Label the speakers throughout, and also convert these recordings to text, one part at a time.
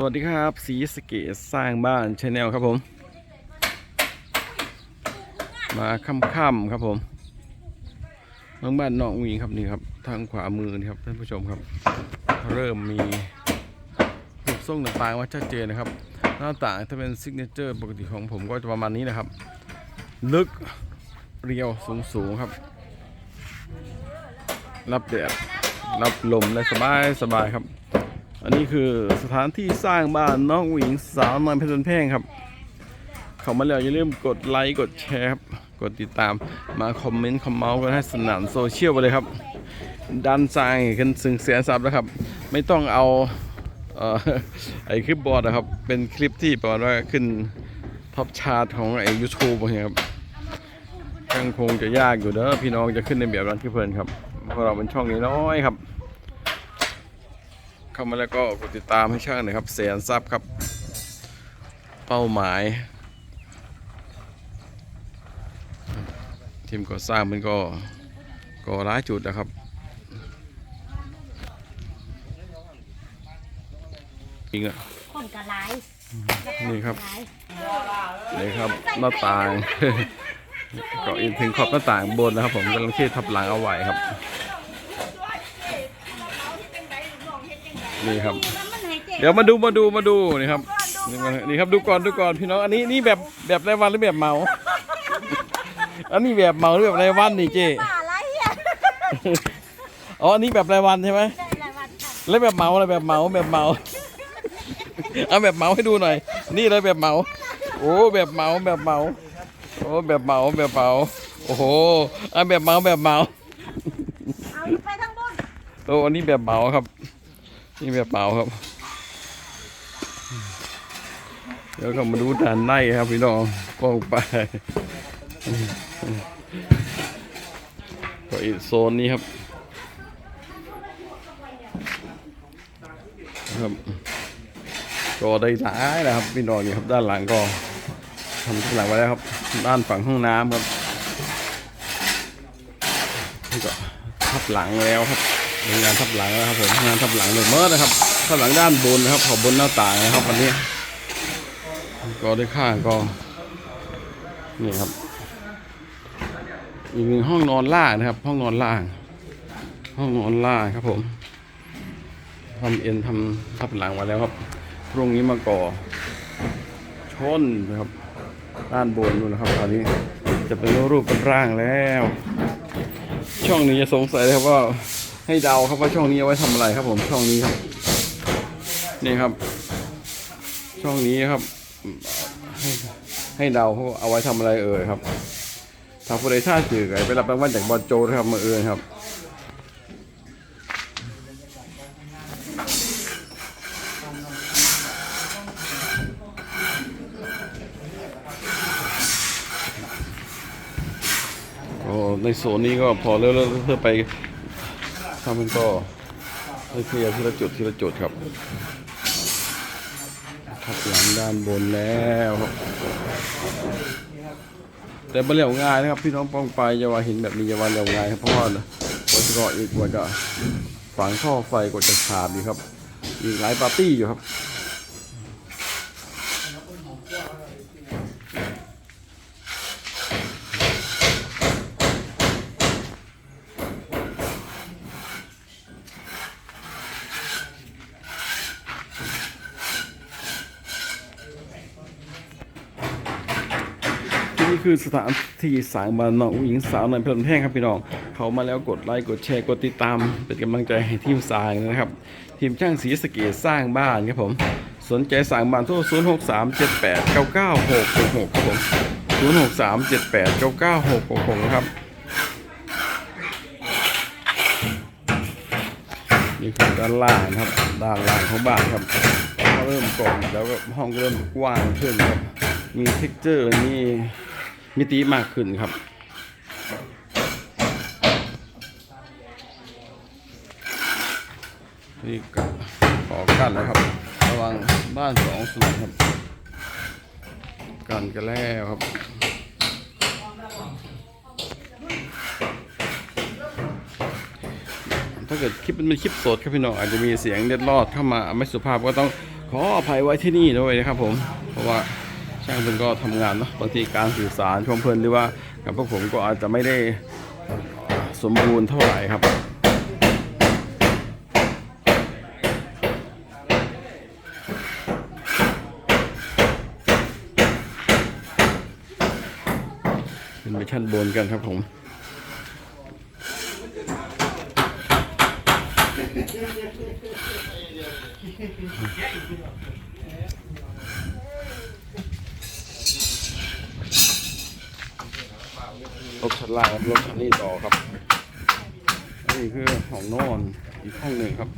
Speaker 1: สวัสดีครับสีสเกตสร้างบ้านชาแนลครับผม มาค่ำๆครับผมเมืองบ้านนองวิงครับนี่ครับ ทางขวามือนี่ครับท่านผู้ชมครับ เริ่มมีรูปทรงต่างๆว่าชัดเจนนะครับ หน้าต่างถ้าเป็นซิกเนเจอร์ปกติของผมก็จะประมาณนี้นะครับ ลึกเรียวสูงๆครับ รับแดดรับลมและสบายสบายครับ อันนี้คือสถานที่สร้างบ้านน้องหญิงสาวน้อยเพชรบุญแพงครับ เข้ามาแล้วอย่าลืมกดไลค์กดแชร์ครับกดติดตามมาคอมเมนต์คอมเมนต์กันให้สนานโซเชียลไปเลยครับ ดันสร้างกันสึงแสนซับแล้วครับ ไม่ต้องเอาเออไอคลิปบอร์ดนะครับ เป็นคลิปที่ประมาณว่าขึ้นท็อปชาร์ตของไอยูทูบอะไรครับยังคงจะยากอยู่เด้อพี่น้องจะขึ้นในแบบนั้นคือเพลินครับเพราะเราเป็นช่องนี้น้อยครับ เข้ามาแล้วก็กดติดตามให้ช่างหน่อยครับแสนซับครับ เป้าหมาย ทีมก่อสร้างมันก็ก่อร้ายจุดนะครับจริงอะ
Speaker 2: คนกระไร
Speaker 1: นี่ครับ
Speaker 2: ไร
Speaker 1: นี่ครับหน้าต่างก็อินถึงขอบหน้าต่างบนนะครับ ผมกำลังที่ทับหลังเอาไว้ครับ นี่ครับ
Speaker 2: มันให้เจ๊
Speaker 1: เดี๋ยวมาดูมาดูมาดูนี่ครับนี่มานี่ครับดูก่อนดูก่อนพี่น้องอันนี้นี่แบบแบบรายวันหรือแบบเหมาอันนี้แบบเหมาหรือแบบรายวันนี่เจ
Speaker 2: ป่าไรอะ
Speaker 1: อ๋ออันนี้แบบรายวันใช่ไหม
Speaker 2: ได้รายวันค่ะ
Speaker 1: แล้วแบบเหมาอะไรแบบเหมาแบบเหมาเอาแบบเหมาให้ดูหน่อย นี่เลยแบบเหมาโอ้แบบเหมาแบบเหมาโอ้แบบเหมาแบบเหมาโอ้โหเอาแบบเหมาแบบเหมา
Speaker 2: เอาอยู่ไปทั้งบน
Speaker 1: โอ้อันนี้แบบเหมาครับ นี่แบบเหมาครับ เดี๋ยวก็มาดูด้านในครับพี่น้องกล้องไปก็อีกโซนนี้ครับครับก็ได้หลายนะครับพี่น้องนี่ครับด้านหลังก็ทำทุกหลังไว้แล้วครับ ด้านฝั่งห้องน้ำครับนี่ก็ทับหลังแล้วครับ งานทับหลังแล้วครับผมงานทับหลังเลยเมื่อนะครับทับหลังด้านบนนะครับขอบบนหน้าต่างนะครับวันนี้ก็ได้ข้างก็นี่ครับอีกหนึ่งห้องนอนล่างนะครับ ห้องนอนล่าง ห้องนอนล่างครับผมทำเอ็นทำทับหลังมาแล้วครับพรุ่งนี้มาก่อชนนะครับด้านบนนู่นนะครับตอนนี้จะเป็นรูปเป็นร่างแล้ว ช่องนี้จะสงสัยเลยครับว่า ให้เดาครับว่าช่องนี้เอาไว้ทำอะไรครับผมช่องนี้ครับ นี่ครับ ช่องนี้ครับ ให้ให้เดาเขาเอาไว้ทำอะไรเอ่ยครับทางผู้ใดท่าจือไปรับรางวัลจากบอลโจนะครับมาเอ่ยครับก็ในโซนนี้ก็พอเริ่มเริ่มเริ่มไป ทำมันก็ให้เคลียร์ทีละจุดทีละจุดครับทับหลังด้านบนแล้วครับแต่ไม่เรียวง่ายนะครับ พี่น้องป้องไปอย่าว่าเห็นแบบนี้อย่าว่าเรียวง่ายครับเพราะว่าวัสดุอีกกว่าจะฝังข้อไฟกว่าจะขาดดีครับอีกหลายปาร์ตี้อยู่ครับ นี่คือสถานที่สางบ้านน้องหญิงสาวในเพลินแพงครับพี่น้อง เขามาแล้วกดไลค์กดแชร์กดติดตาม เป็นกำลังใจให้ทีมสางนะครับ ทีมช่างสีสะเกตสร้างบ้านครับผม สนใจสางบ้านโทร0 6 3 7 8 9 9 6 6 6ครับผม0 6 3 7 8 9 9 6 6 6นะครับนี่คือด้านล่างนะครับด้านล่างของบ้านครับเริ่มก่อนแล้วก็ห้องเริ่มกว้างขึ้นครับมีเท็กเจอร์มี มิติมากขึ้นครับ นี่ก็ขอกันแล้วครับ ระวังบ้านสองส่วนครับ กันกันแล้วครับถ้าเกิดคลิปมันเป็นคลิปสดครับพี่น้องอาจจะมีเสียงเล็ดลอดเข้ามาไม่สุภาพก็ต้องขออภัยไว้ที่นี่ด้วยนะครับผม เพราะว่า ช่างเพิ่นก็ทำงานเนาะบางทีการสื่อสารของเพิ่นหรือว่ากับพวกผมก็อาจจะไม่ได้สมบูรณ์เท่าไหร่ครับขึ้นไปชั้นบนกันครับผม รถชั้นล่างครับรถชั้นนี้ต่อครับอันนี้คือห้องนอนอีกห้องหนึ่งครับ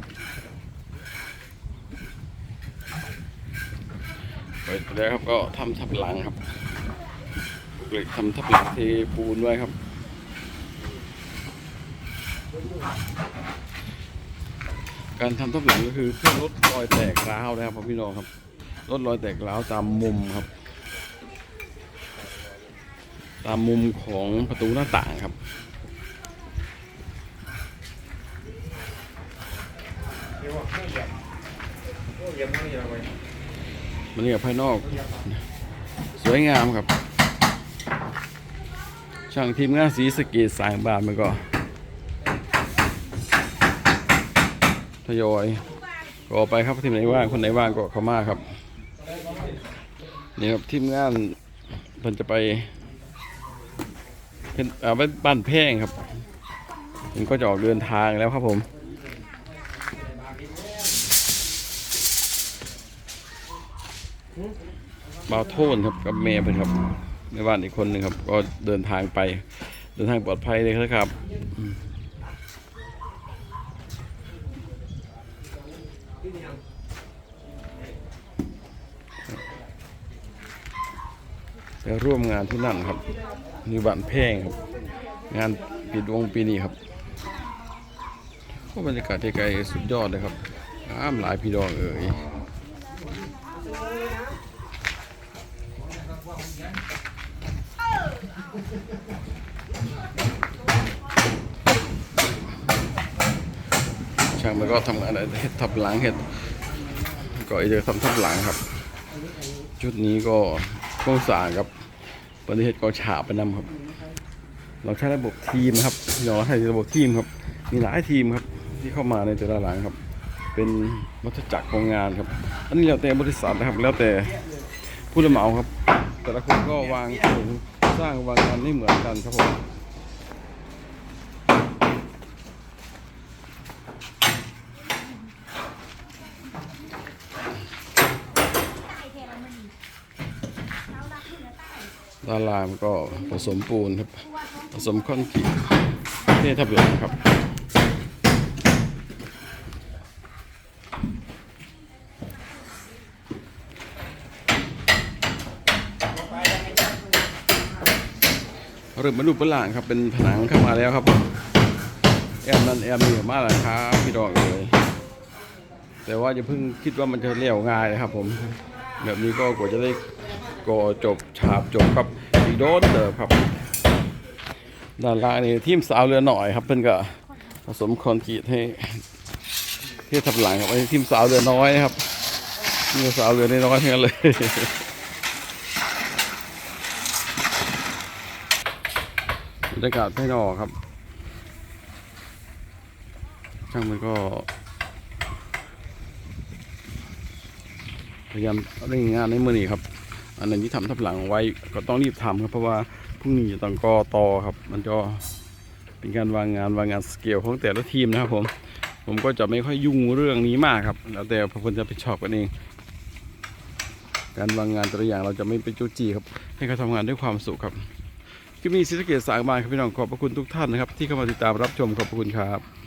Speaker 1: เปิดไปแล้วครับก็ทำทับหลังครับเหล็กทำทับหลังเทปูนไว้ครับการทำทับหลังก็คือเพื่อลดรอยแตกร้าวนะครับพี่น้องครับลดรอยแตกร้าวตามมุมครับามมุมของประตูหน้าต่างครับ มันเนี่กับภายนอก สวยงามครับ ช่างทีมงานสีสเกตสางบ้านมันก็ทยอยก็อไปครับทีมไหนว่างคนไหนว่างก็เข้ามาครับนี่ครับทีมงานเพิ่นจะไป เป็นอ่าบ้านแพงครับ มันก็จะออกเดินทางแล้วครับผมบาวโทนครับกับเมย์เป็นครับ ในบ้านอีกคนหนึ่งครับ ก็เดินทางไป เดินทางปลอดภัยเลยครับ ไปร่วมงานที่นั่นครับนี่บ้านแพงครับ งานปิดวงปีนี้ครับบรรยากาศที่ไกลสุดยอดเลยครับอ้ามหลายพี่ดองเอ๋ยช่างมันก็ทำงานเห็ดทับหลังเห็ดก็อีกจะทำทับหลังครับ ชุดนี้ก็ กองสางครับปฏิเหตุก็ฉาบไปนำครับ เราใช้ระบบทีมนะครับเราใช้ระบบทีมครับ มีหลายทีมครับ ที่เข้ามาในแต่ละหลังครับ เป็นวัฏจักรของงานครับ อันนี้แล้วแต่บริษัทนะครับ แล้วแต่ผู้รับเหมาครับ แต่ละคนก็วางโครงสร้างวางงานไม่เหมือนกันครับผม ด้าลางก็ผสมปูนครับ ผสมคอนกรีตเททับหลังครับ เริ่มมาดูปนหลังครับ เป็นผนังเข้ามาแล้วครับ แอมนั่นแอมนี่มาแล้วครับพี่ดอกเลย แต่ว่าจะเพิ่งคิดว่ามันจะเลี้ยวง่ายนะครับผม แบบนี้ก็กว่าจะได้ ก่อจบฉาบจบครับอีโดนเดิมครับด้านล่างนี่ทีมสาวเรือหน่อยครับ เพิ่นก็ผสมคอนกรีตให้ที่ทับหลังครับอันนี้ทีมสาวเรือน้อยนะครับทีมสาวเรือน้อยๆทั้งนั้นเลยบรรยากาศไม่นอกครับ ช่างมันก็ พยายามเร่งงานในมือนี้ครับ อันนั้นที่ทำทับหลังไว้ก็ต้องรีบทำครับเพราะว่าพรุ่งนี้จะต้องกอต่อครับ มันก็เป็นการวางงานวางงานสเกลของแต่ละทีมนะครับผมผมก็จะไม่ค่อยยุ่งเรื่องนี้มากครับ แล้วแต่พวกคนจะไปชอบกันเองการวางงานแต่ละอย่างเราจะไม่ไปจู้จี้ครับ ให้เขาทำงานด้วยความสุขครับคลิปนี้ซิสะเกตสร้างบานครับพี่น้องขอบพระคุณทุกท่านนะครับ ที่เข้ามาติดตามรับชมขอบพระคุณครับ